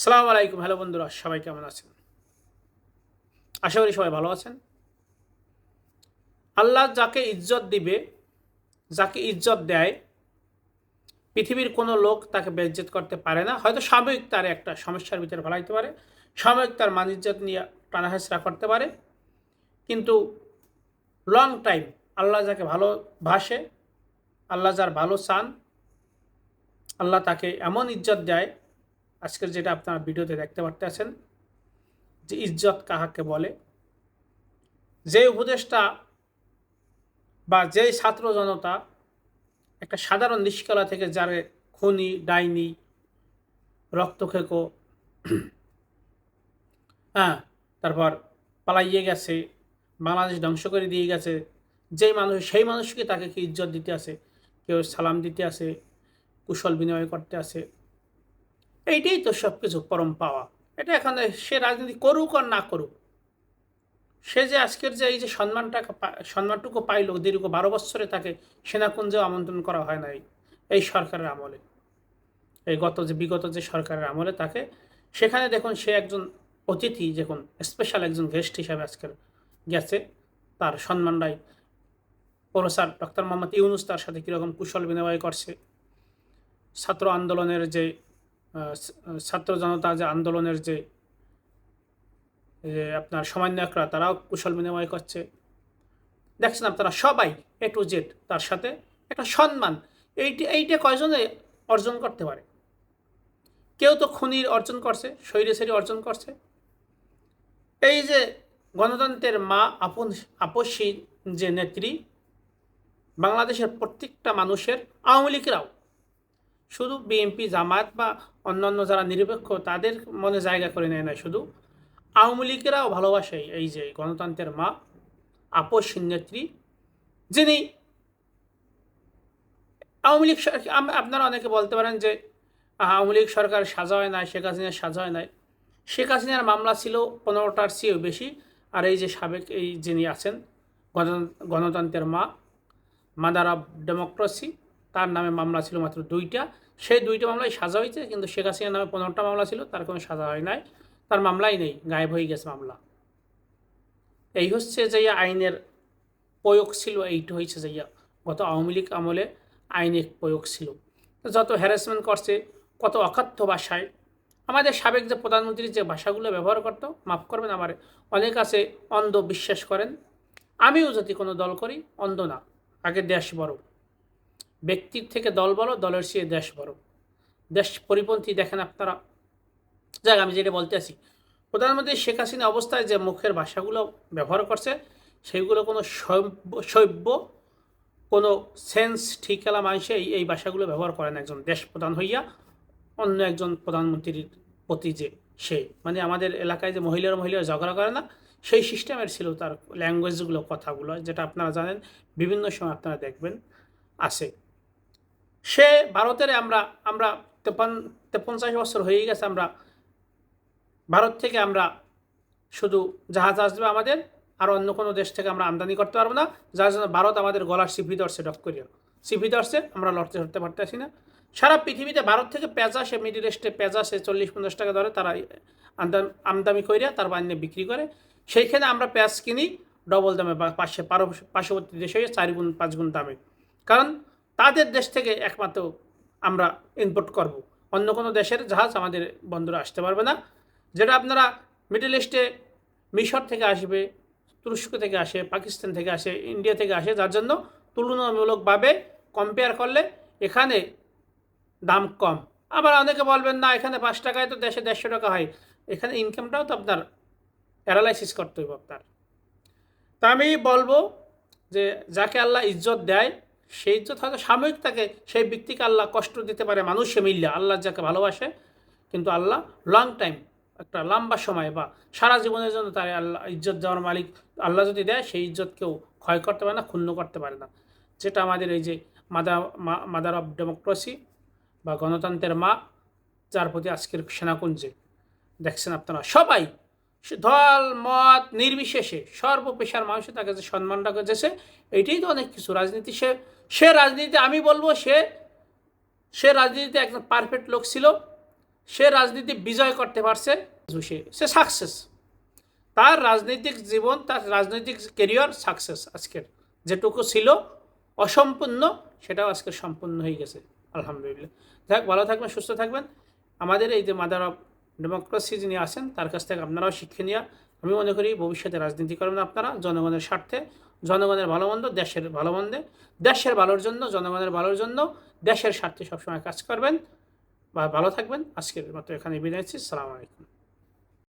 সালাম আলাইকুম, হ্যালো বন্ধুরা, সবাই কেমন আছেন? আশা করি সবাই ভালো আছেন। আল্লাহ যাকে ইজ্জত দিবে, যাকে ইজ্জত দেয়, পৃথিবীর কোনো লোক তাকে বেজ্জত করতে পারে না। হয়তো সাময়িক তার একটা সমস্যার ভিতরে ফেলাইতে পারে, সাময়িক তার মান ইজ্জত নিয়ে টানাহেসরা করতে পারে। কিন্তু লং টাইম আল্লাহ যাকে ভালোবাসে, আল্লাহ যার ভালো চান, আল্লাহ তাকে এমন ইজ্জত দেয় আজকের যেটা আপনারা ভিডিওতে দেখতে পারতেছেন, যে ইজ্জত কাহাকে বলে, যে উপদেশটা বা যেই ছাত্র জনতা একটা সাধারণ নিষ্কলা থেকে যারে খুনি, ডাইনি রক্তক্ষেকো হ্যাঁ তারপর পালাইয়ে গেছে, বাংলাদেশ ধ্বংস করে দিয়ে গেছে, যেই মানুষ, সেই মানুষকে তাকে কি ইজ্জত দিতে আসে কেউ সালাম দিতে আসে কুশল বিনিময় করতে আসে এইটাই তো সব কিছু পরম পাওয়া। এটা এখানে সে রাজনীতি করুক আর না করুক। সে যে আজকের যে এই যে সম্মানটাকে সম্মানটুকু পাইল, দীর্ঘ বারো বছরে তাকে সেনাকুঞ্জেও আমন্ত্রণ করা হয় নাই এই সরকারের আমলে। এই গত যে, বিগত যে সরকারের আমলে তাকে, সেখানে দেখুন সে একজন অতিথি যখন স্পেশাল একজন গেস্ট হিসাবে আজকের গেছে। তার সম্মানটাই প্রফেসর ডক্টর মোহাম্মদ ইউনুস তার সাথে কীরকম কুশল বিনিময় করছে। ছাত্র আন্দোলনের যে ছাত্র জনতা যে আন্দোলনের যে আপনার সমন্বয়করা, তারাও কুশল বিনিময় করছে। দেখছেন আপনারা সবাই এ টু জেড তার সাথে একটা সম্মান। এইটি, এইটা কয়জনে অর্জন করতে পারে? কেউ তো খুনির অর্জন করছে শৈরেশারি অর্জন করছে। এই যে গণতন্ত্রের মা আপন আপসী যে নেত্রী, বাংলাদেশের প্রত্যেকটা মানুষের আওয়ামী লীগরাও শুধু বিএনপি জামাত বা অন্যান্য যারা নিরপেক্ষ, তাদের মনে জায়গা করে নেয় না শুধু। আওয়ামী লীগেরাও ভালোবাসে এই যে গণতন্ত্রের মা আপস নেত্রী, যিনি আওয়ামী লীগ আপনারা অনেকে বলতে পারেন যে আওয়ামী লীগ সরকার সাজা হয় নাই, শেখ হাসিনার সাজা হয় নাই। শেখ হাসিনার মামলা ছিল পনেরোটার চেয়েও বেশি, আর এই যে সাবেক এই যিনি আছেন গণতন্ত্রের মা মাদার অফ ডেমোক্রেসি তার নামে মামলা ছিল মাত্র দুইটা। সেই দুইটা মামলায় সাজা হয়েছে, কিন্তু শেখ হাসিনার নামে পনেরোটা মামলা ছিল, তার কোনো সাজা হয় নাই, তার মামলাই নেই, গায়েব হয়ে গেছে মামলা। এই হচ্ছে যে আইনের প্রয়োগ ছিল, এইটা হয়েছে যে গত আওয়ামী লীগ আমলে আইনের প্রয়োগ ছিল। যত হ্যারাসমেন্ট করছে, কত অকথ্য ভাষায়, আমাদের সাবেক যে প্রধানমন্ত্রী যে ভাষাগুলো ব্যবহার করতো, মাফ করবেন, আমার অনেক আছে, অন্ধ বিশ্বাস করেন। আমিও যদি কোনো দল করি, অন্ধ না, আগে দেশ বড়। ব্যক্তির থেকে দল বড় দলের চেয়ে দেশ বড়। দেশ পরিপন্থী, দেখেন আপনারা। যাক, আমি যেটা বলতে আছি, প্রধানমন্ত্রী শেখ হাসিনা অবস্থায় যে মুখের ভাষাগুলো ব্যবহার করছে সেইগুলো কোনো সভ্য কোনো সেন্স ঠিকালা মানুষে এই ভাষাগুলো ব্যবহার করেন একজন দেশ প্রধান হইয়া অন্য একজন প্রধানমন্ত্রীর প্রতি যে সে মানে আমাদের এলাকায় যে মহিলার মহিলারা ঝগড়া করে না, সেই সিস্টেমের ছিল তার ল্যাঙ্গুয়েজগুলো কথাগুলো, যেটা আপনারা জানেন, বিভিন্ন সময় আপনারা দেখবেন, আছে। সে ভারতের আমরা আমরা তেপান, তেপঞ্চাশ বছর হয়ে গেছে আমরা ভারত থেকে আমরা শুধু জাহাজ আসবে আমাদের, আর অন্য কোনো দেশ থেকে আমরা আমদানি করতে পারব না, যার জন্য ভারত আমাদের গলার সিপি ধরছে ডক করিয়া সিপি ধরছে আমরা লড়তে ধরতে পারতেছি না। সারা পৃথিবীতে ভারত থেকে পেঁজা, সে মিডিল ইস্টে পেঁজা, সে চল্লিশ পঞ্চাশ টাকা ধরে তারা আমদানি করিয়া তার বান্যে বিক্রি করে। সেইখানে আমরা পেঁয়াজ কিনি, ডবল দামে পাশে পার্শ্ববর্তী দেশে চার গুণ, পাঁচ গুণ দামে। কারণ তাদের দেশ থেকে একমাত্র আমরা ইনপোর্ট করব। অন্য কোনো দেশের জাহাজ আমাদের বন্ধুরা আসতে পারবে না। যেটা আপনারা মিডল ইস্টে মিশর থেকে আসবে, তুরস্ক থেকে আসে, পাকিস্তান থেকে আসে ইন্ডিয়া থেকে আসে, যার জন্য তুলনামূলকভাবে কম্পেয়ার করলে এখানে দাম কম। আবার অনেকে বলবেন, না, এখানে পাঁচ টাকায় তো দেশে দেড়শো টাকা হয়। এখানে ইনকামটাও তো আপনার অ্যানালাইসিস করতে হবে আপনার। তা আমি বলব যে, যাকে আল্লাহ ইজ্জত দেয় সেই ইজ্জত হয়তো সাময়িক তাকে সেই ব্যক্তিকে আল্লাহ কষ্ট দিতে পারে, মানুষে মিললে। আল্লাহ যাকে ভালোবাসে, কিন্তু আল্লাহ লং টাইম একটা লম্বা সময় বা সারা জীবনের জন্য তার আল্লাহ ইজ্জত দেওয়ার মালিক। আল্লাহ যদি দেয়, সেই ইজ্জত কেউ ক্ষয় করতে পারে না, ক্ষুণ্ণ করতে পারে না। যেটা আমাদের এই যে মাদার মাদার অফ ডেমোক্রেসি বা গণতন্ত্রের মা, যার প্রতি আজকের সেনাকুঞ্জে। দেখছেন আপনারা সবাই দল, মত নির্বিশেষে সর্বপেশার মানুষের তাকে যে সম্মানটা করেছে এইটাই তো অনেক কিছু। রাজনীতি, সে সে রাজনীতি আমি বলব, সে সে রাজনীতিতে একজন পারফেক্ট লোক ছিল। সে রাজনীতি বিজয় করতে পারছে। সে সে সাকসেস তার রাজনৈতিক জীবন, তার রাজনৈতিক কেরিয়ার সাকসেস আজকের। যেটুকু ছিল অসম্পূর্ণ, সেটাও আজকে সম্পূর্ণ হয়ে গেছে। আলহামদুলিল্লাহ। যাক, ভালো থাকবেন, সুস্থ থাকবেন। আমাদের এই যে মাদার অফ ডেমোক্রেসি যিনি আছেন, তার কাছ থেকে আপনারাও শিক্ষা নেওয়া আমি মনে করি ভবিষ্যতে রাজনীতি করবেন আপনারা, জনগণের স্বার্থে, জনগণের ভালো মন্দ, দেশের ভালো মন্দে, দেশের ভালোর জন্য, জনগণের ভালোর জন্য, দেশের স্বার্থে সবসময় কাজ করবেন। বা ভালো থাকবেন। আজকের মতো এখানে বিদায় নিচ্ছি। সালাম আলাইকুম।